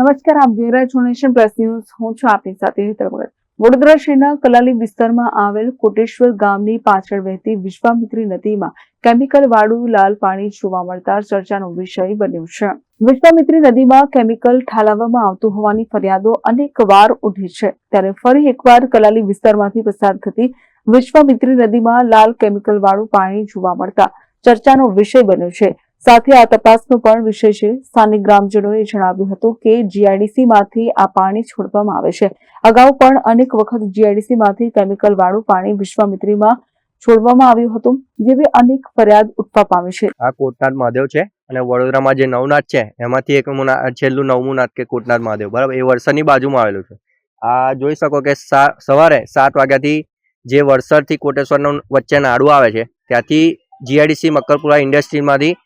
નમસ્કાર, આપ જોઈ રહ્યા છો નેશન પ્લસ ન્યૂઝ. હું છું આપની સાથે હેતલ વડોદરા શહેરના કલાલી વિસ્તારમાં આવેલ કોટેશ્વર ગામની પાછળ વહેતી વિશ્વામિત્રી નદીમાં કેમિકલ વાળું લાલ પાણી જોવા મળતા ચર્ચાનો વિષય બન્યો છે. વિશ્વામિત્રી નદીમાં કેમિકલ ઠાલવવામાં આવતું હોવાની ફરિયાદો અનેક વાર ઉઠી છે. ત્યારે ફરી એકવાર કલાલી વિસ્તારમાંથી પસાર થતી વિશ્વામિત્રી નદીમાં લાલ કેમિકલ વાળું પાણી જોવા મળતા ચર્ચાનો વિષય બન્યો છે. સાથે આ તપાસનો પણ વિષય છે. સ્થાનિક ગ્રામજનોએ જણાવ્યું હતું કે જીઆઈડીસીમાંથી આ પાણી છોડવામાં આવે છે. અગાઉ પણ અનેક વખત જીઆઈડીસીમાંથી કેમિકલવાળું કેમિકલ વાળું પાણી વિશ્વામિત્રીમાં છોડવામાં આવ્યું હતું, જેવી અનેક ફરિયાદ ઉઠવા પામી છે. આ કોટનાથ મહાદેવ છે અને વડોદરામાં જે નવનાથ છે, એમાંથી એક છેલ્લું નવમું નાથ કે કોટનાથ મહાદેવ, બરાબર? એ વરસાદની બાજુમાં આવેલું છે. આ જોઈ શકો કે સવારે સાત વાગ્યાથી જે વરસાદથી કોટેશ્વરનો વચ્ચે નાડું આવે છે, ત્યાંથી જીઆઈડીસી મકરપુરા ઇન્ડસ્ટ્રીમાંથી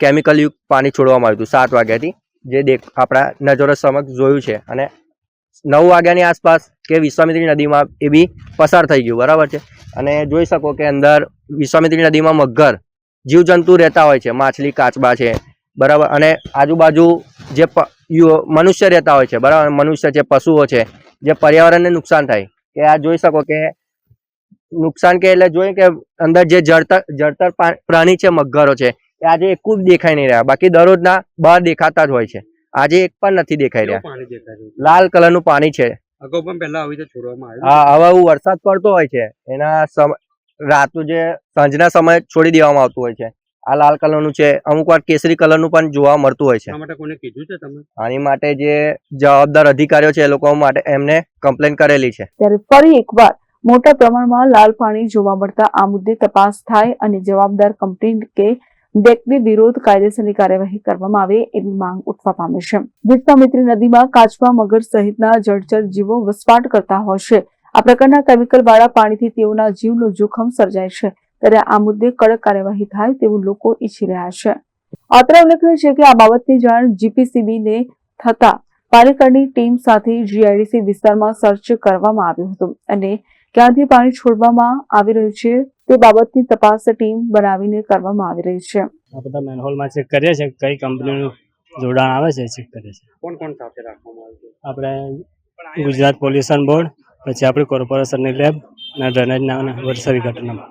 કેમિકલ યુક્ત પાણી છોડવામાં આવ્યું હતું, સાત વાગ્યાથી, જે દેખ, આપણા નજરો સમક્ષ જોયું છે. અને નવ વાગ્યાની આસપાસ કે વિશ્વામિત્રી નદીમાં એ બી પસાર થઈ ગયું, બરાબર છે? અને જોઈ શકો કે અંદર વિશ્વામિત્રી નદીમાં મગર, જીવજંતુ રહેતા હોય છે, માછલી, કાચબા છે, બરાબર? અને આજુબાજુ જે મનુષ્ય રહેતા હોય છે, બરાબર? મનુષ્ય છે પશુઓ છે, જે પર્યાવરણને નુકસાન થાય. કે આ જોઈ શકો કે નુકસાન કે એટલે જોઈએ કે અંદર જે જળતર જળતર પ્રાણી છે, મગરો છે એ આજે એક જ દેખાઈ નહીં રહ્યા. બાકી દરરોજના બહાર દેખાતા જ હોય છે. આજે એક પણ નથી દેખાઈ રહ્યા. લાલ કલરનું કલરનું પાણી છે. અગાઉ પણ પહેલા આવી રીતે છોડવામાં હા હવે વરસાદ પડતો હોય છે. એના રાતનું જે સાંજના સમયે છોડી દેવામાં આવતું હોય છે. આ લાલ કલરનું છે. અમુક વાર કેસરી કલરનું પણ જોવા મળતું હોય છે. આ માટે કોઈને કીધું છે તમે? આની માટે જે જવાબદાર અધિકારીઓ છે એ લોકો માટે એમને કમ્પ્લેન કરેલી છે. ત્યારે ફરી એકવાર મોટા પ્રમાણમાં લાલ પાણી જોવા મળતા આ મુદ્દે તપાસ થાય અને જવાબદાર કંપની કે વ્યક્તિ વિરોધ કાયદેસરની કાર્યવાહી કરવામાં આવે એવી માંગ ઉઠવા પામી છે. વિશ્વામિત્રી નદીમાં કાચબા મગર સહિતના જળચર જીવો વસવાટ કરતા હોય છે. આ પ્રકારના કેમિકલ વાળા પાણીથી તેઓના જીવનું જોખમ સર્જાય છે. ત્યારે આ મુદ્દે કડક કાર્યવાહી થાય તેવું લોકો ઈચ્છી રહ્યા છે. અત્રે ઉલ્લેખનીય છે કે આ બાબતની જાણ જીપીસીબી ને થતા પાલિકાની ટીમ સાથે જીઆઈડીસી વિસ્તારમાં સર્ચ કરવામાં આવ્યું હતું અને ક્યાંથી પાણી છોડવામાં આવી રહ્યું છે તે બાબતની તપાસ ટીમ બનાવીને કરવામાં આવી રહી છે. આ બધા મેનહોલમાં ચેક કરીએ છીએ કઈ કંપનીનું જોડાણ આવે છે ચેક કરીએ છીએ. કોણ કોણ સાથે રાખવામાં આવે છે? આપણે ગુજરાત પોલ્યુશન બોર્ડ પછી આપણી કોર્પોરેશનની લેબ અને ડ્રેનેજના અને વરસાદી ઘટનામાં.